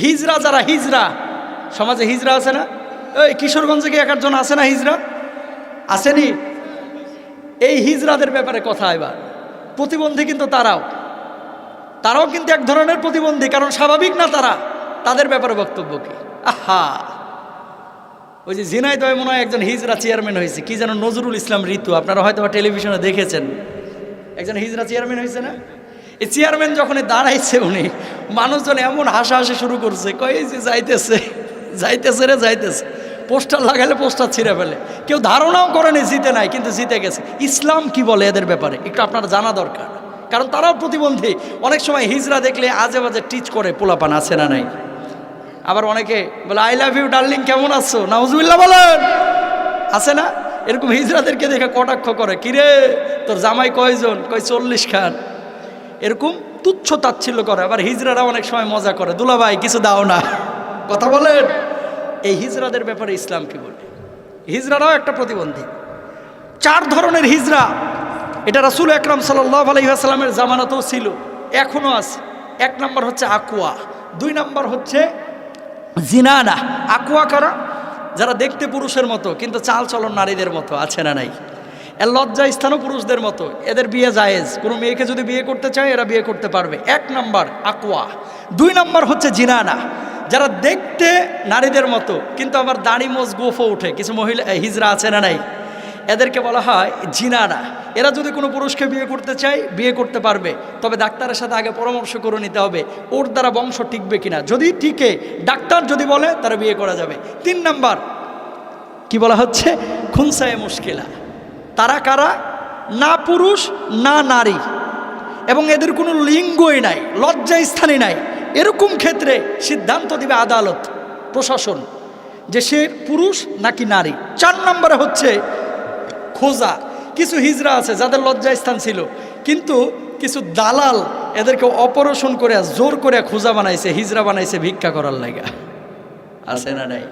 হিজরা যারা, হিজরা। সমাজে হিজরা আছে না? এই কিশোরগঞ্জে কি একজন আছে না হিজরা? আসেনি? এই হিজরাদের ব্যাপারে কথা এবার। প্রতিবন্ধী কিন্তু তারাও। তারাও কিন্তু এক ধরনের প্রতিবন্ধী, কারণ স্বাভাবিক না তারা? তাদের ব্যাপারে বক্তব্য কি? আহা! ওই যে ঝিনাইদয় মনে হয় একজন হিজরা চেয়ারম্যান হয়েছে। কি যেন নজরুল ইসলাম ঋতু, আপনারা হয়তো টেলিভিশনে দেখেছেন। একজন হিজরা চেয়ারম্যান হয়েছে না? এই চেয়ারম্যান যখন দাঁড়াইছে উনি, মানুষজন এমন হাসাহাসি শুরু করছে এই যে যাইতেছে যাইতেছে রে, যাইতেছে। পোস্টার লাগালে পোস্টার ছিঁড়ে ফেলে। কেউ ধারণাও করেনি জিতে নাই, কিন্তু জিতে গেছে। ইসলাম কি বলে এদের ব্যাপারে? একটু আপনার জানা দরকার। কারণ তারাও প্রতিবন্ধী। অনেক সময় হিজরা দেখলে আজে বাজে টিচ করে, পোলাপান আছে না নাই? আবার অনেকে বলে আই লাভ ইউ ডার্লিং কেমন আছো? নাউজুবিল্লাহ বলেন। আছে না? এরকম হিজরাদেরকে দেখে কটাক্ষ করে কিরে তোর জামাই কয়জন? কয়, চল্লিশ খান। এরকম তুচ্ছ তাচ্ছিল্য করে। আবার হিজড়ারা অনেক সময় মজা করে। দুলাভাই, কিছু দাও না। কথা বলেন? এই হিজরাদের ব্যাপারে ইসলাম কি বলে? হিজরারাও একটা প্রতিবন্ধী। চার ধরনের হিজরা। এটা রাসুল একরাম সাল্লাহ আলহিহাস্লামের জামানাতেও ছিল। এখনও আছে। এক নম্বর হচ্ছে আকুয়া। দুই নম্বর হচ্ছে জিনানা। আকুয়া কারা? যারা দেখতে পুরুষের মতো, কিন্তু চাল চলন নারীদের মতো। আছে না নাই? এর লজ্জা স্থানও পুরুষদের মতো। এদের বিয়ে জায়েজ। কোনো মেয়েকে যদি বিয়ে করতে চায়, এরা বিয়ে করতে পারবে। এক নম্বর আকুয়া দুই নম্বর হচ্ছে জিনানা। যারা দেখতে নারীদের মতো, কিন্তু আবার দাড়ি মোজ গোফও ওঠে। কিছু মহিলা হিজরা আছে না নাই? এদেরকে বলা হয় জিনানা। এরা যদি কোনো পুরুষকে বিয়ে করতে চায়, বিয়ে করতে পারবে। তবে ডাক্তারের সাথে আগে পরামর্শ করে নিতে হবে, ওর দ্বারা বংশ টিকবে কিনা। যদি টিকে, ডাক্তার যদি বলে, তারা বিয়ে করা যাবে। তিন নাম্বার, কি বলা হচ্ছে? খুনসায় মুশকিলা। তারা কারা? না পুরুষ, না নারী। এবং এদের কোনো লিঙ্গই নাই লজ্জা স্থানই নাই। এরকম ক্ষেত্রে সিদ্ধান্ত দিবে আদালত, প্রশাসন, যে সে পুরুষ নাকি নারী। চার নম্বরে হচ্ছে খোঁজা। কিছু হিজরা আছে যাদের লজ্জা স্থান ছিল, কিন্তু কিছু দালাল এদেরকে অপারেশন করে জোর করে খোঁজা বানাইছে, হিজরা বানাইছে ভিক্ষা করার লাগা আছে না নাই?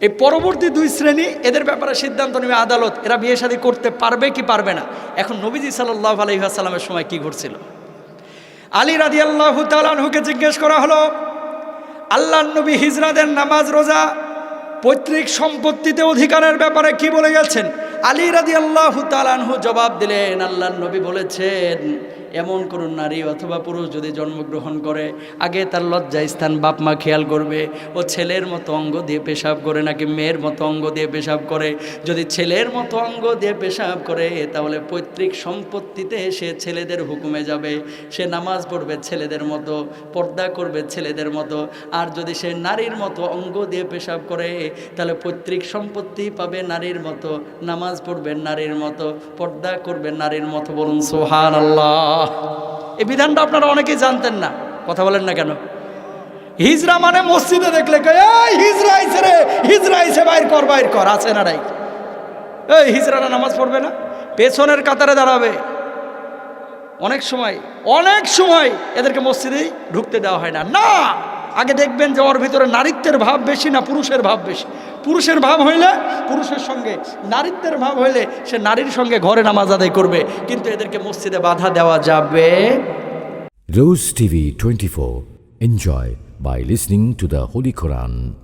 এই পরবর্তী দুই শ্রেণি, এদের ব্যাপারে সিদ্ধান্ত নেবে আদালত। এরা বিয়ে শাদী করতে পারবে কি পারবে না? এখন নবীজি সাল্লাহ আলহিহাসাল্লামের সময় কি ঘটছিল? আলী রাজি আল্লাহ তালানহুকে জিজ্ঞেস করা হলো আল্লাহ নবী হিজরাদের নামাজ, রোজা, পৈতৃক সম্পত্তিতে অধিকারের ব্যাপারে কি বলে গেছেন? আলী রাজি আল্লাহ তালানহু জবাব দিলেন আল্লাহ নবী বলেছেন এমন কোন নারী অথবা পুরুষ যদি জন্মগ্রহণ করে, আগে তার লজ্জা স্থান বাপ মা খেয়াল করবে। ও ছেলের মতো অঙ্গ দিয়ে পেশাব করে নাকি মেয়ের মতো অঙ্গ দিয়ে পেশাব করে? যদি ছেলের মতো অঙ্গ দিয়ে পেশাব করে, তাহলে পৈতৃক সম্পত্তিতে সে ছেলেদের হুকুমে যাবে। সে নামাজ পড়বে ছেলেদের মতো, পর্দা করবে ছেলেদের মতো। আর যদি সে নারীর মতো অঙ্গ দিয়ে পেশাব করে, তাহলে পৈতৃক সম্পত্তি পাবে নারীর মতো। নামাজ পড়বে নারীর মতো, পর্দা করবে নারীর মতো বলুন সোহান আল্লাহ এই বিধানটা আপনারা অনেকেই জানতেন না। কথা বলেন না কেন? হিজরা মানে মসজিদে দেখলে হিজরা রে, হিজরা বাইর কর বাইর কর। আছে না রাই এই হিজরারা নামাজ পড়বে না? পেছনের কাতারে দাঁড়াবে। অনেক সময় অনেক সময় এদেরকে মসজিদেই ঢুকতে দেওয়া হয় না। না! আগে দেখবেন যে ওর ভিতরে নারীত্বের ভাব বেশি না পুরুষের ভাব বেশি পুরুষের ভাব হইলে পুরুষের সঙ্গে, নারীত্বের ভাব হইলে সে নারীর সঙ্গে ঘরে নামাজ আদায় করবে, কিন্তু এদেরকে মসজিদে বাধা দেওয়া যাবে Rose TV 24. Enjoy by listening to the Holy Quran.